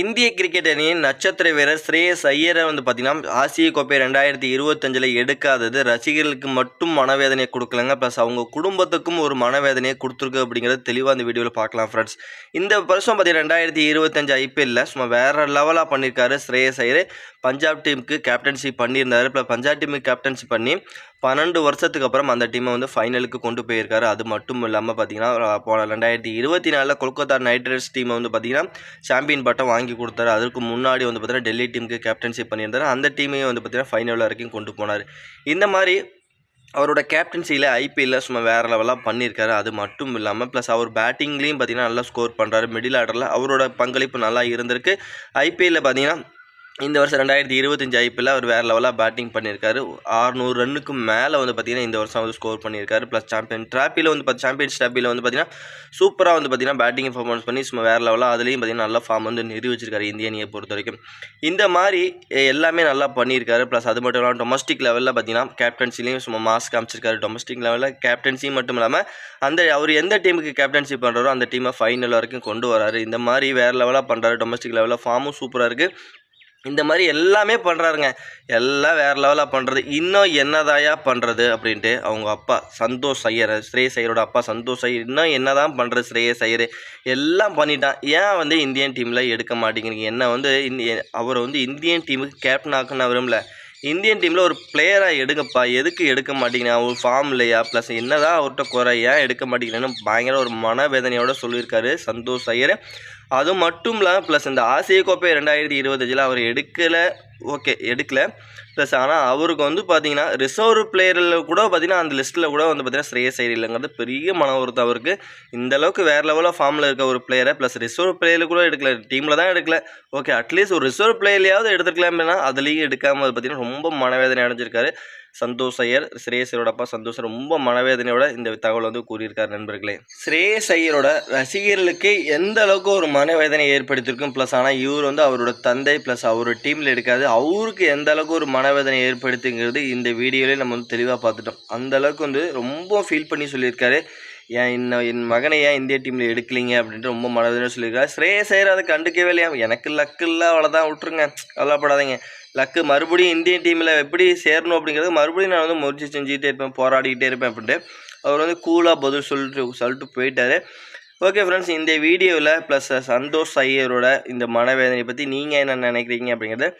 இந்திய கிரிக்கெட் அணியின் நட்சத்திர வீரர் ஸ்ரேயஸ் ஐயரை வந்து பார்த்தீங்கன்னா ஆசிய கோப்பை ரெண்டாயிரத்தி இருபத்தஞ்சில் எடுக்காதது. ரசிகர்களுக்கு மட்டும் மனவேதனையை கொடுக்கலங்க. ப்ளஸ் அவங்க குடும்பத்துக்கும் ஒரு மனவேதனையை கொடுத்துருக்கு அப்படிங்கிறது தெளிவாக அந்த வீடியோவில் பார்க்கலாம் ஃப்ரெண்ட்ஸ் இந்த வருஷம் பார்த்தீங்கன்னா ரெண்டாயிரத்தி இருபத்தஞ்சு ஐபிஎல்லில் சும்மா வேறு லெவலாக பண்ணியிருக்காரு ஸ்ரேயஸ் ஐயர். பஞ்சாப் டீமுக்கு கேப்டன்சி பண்ணியிருந்தாரு. ப்ளஸ் பஞ்சாப் டீமுக்கு கேப்டன்சி பண்ணி பன்னெண்டு வருஷத்துக்கு அப்புறம் அந்த டீமை வந்து ஃபைனலுக்கு கொண்டு போயிருக்காரு. அது மட்டும் இல்லாமல் பார்த்தீங்கன்னா போன ரெண்டாயிரத்தி இருபத்தி நாலில் கொல்கத்தா நைட் ரைடர்ஸ் டீமை வந்து பார்த்தீங்கன்னா சாம்பியன் பட்டம் வாங்கி கொடுத்தாரு. அதுக்கு முன்னாடி வந்து பார்த்தீங்கன்னா டெல்லி டீமுக்கு கேப்டன்ஷிப் பண்ணியிருந்தாரு. அந்த டீமையும் வந்து பார்த்தீங்கன்னா ஃபைனல் வரைக்கும் கொண்டு போனார். இந்த மாதிரி அவரோட கேப்டன்சியில் ஐபிஎல்லில் சும்மா வேறு லெவலாக பண்ணியிருக்காரு. அது மட்டும் இல்லாமல் ப்ளஸ் அவர் பேட்டிங்லேயும் பார்த்தீங்கன்னா நல்லா ஸ்கோர் பண்ணுறாரு மிடில் ஆர்டரில் அவரோட பங்களிப்பு நல்லா இருந்திருக்கு. ஐபிஎல்லில் பார்த்தீங்கன்னா இந்த வருஷம் ரெண்டாயிரத்தி இருபத்தஞ்சி ஐபிஎல் அவர் வேறு லெவலாக பேட்டிங் பண்ணியிருக்காரு. ஆறுநூறு ரன்னுக்கு மேலே வந்து பார்த்தீங்கன்னா இந்த வருஷம் வந்து ஸ்கோர் பண்ணியிருக்காரு. ப்ளஸ் சாம்பியன் ட்ராப்பியில் வந்து பார்த்து சாம்பியன்ஸ் ட்ராப்பியில் வந்து பார்த்தீங்கன்னா சூப்பராக வந்து பார்த்தீங்கன்னா பேட்டிங் பர்ஃபார்மன்ஸ் பண்ணி சும்மா வேறு லெவலாக அதுலேயும் பார்த்தீங்கன்னா நல்ல ஃபார்ம் வந்து நிரூபிச்சிருக்காரு இந்திய அணியை பொறுத்த வரைக்கும். இந்த மாதிரி எல்லாமே நல்லா பண்ணியிருக்காரு. ப்ளஸ் அது மட்டும் இல்லாமல் டொமஸ்டிக் லெவலில் பார்த்தீங்கன்னா கேப்டன்சிலையும் சும்மா மாஸ் காமிச்சிருக்காரு. டொமஸ்டிக் லெவலில் கேப்டன்சி மட்டும் இல்லாமல் அந்த அவர் எந்த டீமுக்கு கேப்டன்சி பண்ணுறாரோ அந்த டீமை ஃபைனல் வரைக்கும் கொண்டு வராரு. இந்த மாதிரி வேறு லெவலாக பண்ணுறாரு டொமஸ்டிக் லெவலில் ஃபார்மும் சூப்பராக இருக்குது இந்த மாதிரி எல்லாமே பண்ணுறாருங்க எல்லாம் வேறு லெவலாக பண்ணுறது இன்னும் என்னதாயா பண்ணுறது அப்படின்ட்டு அவங்க அப்பா சந்தோஷ் ஐயர் ஸ்ரேயஸ் ஐயரோட அப்பா சந்தோஷ் ஐயர் இன்னும் என்ன தான் பண்ணுறது ஸ்ரேயஸ் ஐயர்? எல்லாம் பண்ணிட்டான். ஏன் வந்து இந்தியன் டீமில் எடுக்க மாட்டேங்கிறீங்க? என்ன வந்து இந்திய அவரை வந்து இந்தியன் டீமுக்கு கேப்டன் ஆக்குன்னு விரும்பல இந்தியன் டீமில் ஒரு பிளேயராக எடுங்கப்பா. எதுக்கு எடுக்க மாட்டேங்கிறா ஒரு ஃபார்ம் இல்லையா? ப்ளஸ் என்னதான் அவர்கிட்ட குறை? ஏன் எடுக்க மாட்டேங்கிறேன்னு பயங்கர ஒரு மனவேதனையோடு சொல்லியிருக்காரு சந்தோஷ் ஐயர். அது மட்டும் இல்லாமல் ப்ளஸ் இந்த ஆசிய கோப்பை ரெண்டாயிரத்தி இருபத்தஞ்சில் அவர் எடுக்கலை. ஓகே எடுக்கல. ப்ளஸ் ஆனால் அவருக்கு வந்து பார்த்தீங்கன்னா ரிசர்வ் பிளேயரில் கூட பார்த்தீங்கன்னா அந்த லிஸ்ட்டில் கூட வந்து பார்த்தீங்கன்னா ஸ்ரேயஸ் ஐயர் இல்லைங்கிறது பெரிய மன வருத்தம் அவருக்கு. இந்த அளவுக்கு வேறு லெவலில் ஃபார்மில் இருக்க ஒரு பிளேயரை ப்ளஸ் ரிசர்வ் பிளேயரில் கூட எடுக்கல. டீமில் தான் எடுக்கல. ஓகே அட்லீஸ்ட் ஒரு ரிசர்வ் பிளேயர்லையாவது எடுத்துருக்கலாம்னா அதுலேயும் எடுக்காமல் பார்த்தீங்கன்னா ரொம்ப மனவேதனை அடைஞ்சிருக்காரு. சந்தோஷ் ஐயர் ஸ்ரேயஸரோட அப்பா சந்தோஷ் ரொம்ப மனவேதனையோட இந்த தகவல் வந்து கூறியிருக்கார் நண்பர்களே. ஸ்ரேயஸ் ஐயரோட ரசிகர்களுக்கு எந்த அளவுக்கு ஒரு மனவேதனை ஏற்படுத்தியிருக்கும் ப்ளஸ் ஆனால் இவர் வந்து அவரோட தந்தை ப்ளஸ் அவரோட டீமில் எடுக்காது அவருக்கு எந்த அளவுக்கு ஒரு மனவேதனை ஏற்படுத்துங்கிறது இந்த வீடியோலேயே நம்ம வந்து தெளிவாக பார்த்துட்டோம். அந்த அளவுக்கு வந்து ரொம்ப ஃபீல் பண்ணி சொல்லியிருக்காரு. ஏன் இன்னும் என் மகனை ஏன் இந்திய டீமில் எடுக்கலீங்க அப்படின்ட்டு ரொம்ப மனவேதனை சொல்லியிருக்காரு ஸ்ரேயஸ் ஐயர் அதை கண்டுக்கவே இல்லையா? எனக்கு லக்கு இல்லை அவ்வளோதான் விட்டுருங்க. கவலைப்படாதீங்க. லக்கு மறுபடியும் இந்தியன் டீமில் எப்படி சேரணும் அப்படிங்கிறது மறுபடியும் நான் வந்து முயற்சி செஞ்சுக்கிட்டே இருப்பேன் போராடிக்கிட்டே இருப்பேன் அப்படின்ட்டு. அவர் வந்து கூலாக பதில் சொல்லிட்டு சொல்லிட்டு போயிட்டார். ஓகே ஃப்ரெண்ட்ஸ் இந்த வீடியோவில் ப்ளஸ் சந்தோஷ் ஐயரோட இந்த மனவேதனை பற்றி நீங்கள் என்ன நினைக்கிறீங்க அப்படிங்கிறத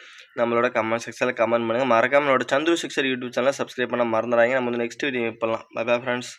நம்மளோட கமெண்ட் செக்ஷனில் கமெண்ட் பண்ணுங்கள் மறக்காமல் நம்மளோட சந்துரு சிக்ஸர் யூடியூப் சேனலை சப்ஸ்கிரைப் பண்ண மறந்துடாங்க நம்ம வந்து நெக்ஸ்ட் வீடியோ பண்ணலாம். Bye bye friends